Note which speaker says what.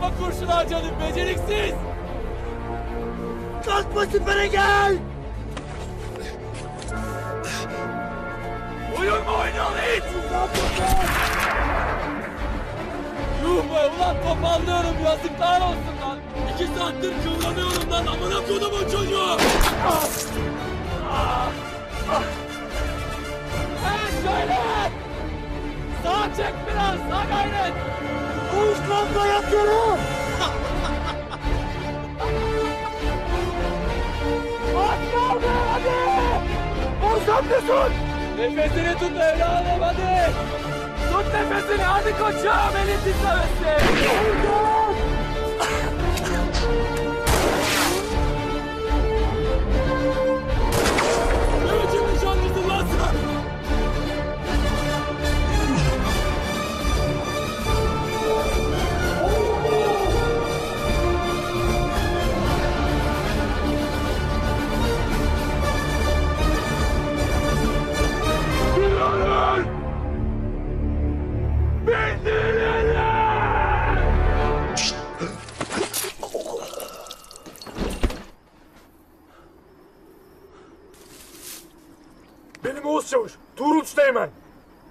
Speaker 1: kurşun harcadın beceriksiz.
Speaker 2: Kalkma süpere gel!
Speaker 1: Oyun mu oynuyorsun hiç? Yuh be ulan topallıyorum yazıklar olsun lan. İki saattir kıvranıyorum lan amına kodumun çocuğu. Evet şöyle. Sağa çek biraz sağ gayret.
Speaker 2: Koş kanka yat yere!
Speaker 1: Da tut. Nefesini tut evladım hadi. Tut nefesini hadi koçum elin titremesin.
Speaker 3: Benim Oğuz Çavuş, Tuğrul Süleyman.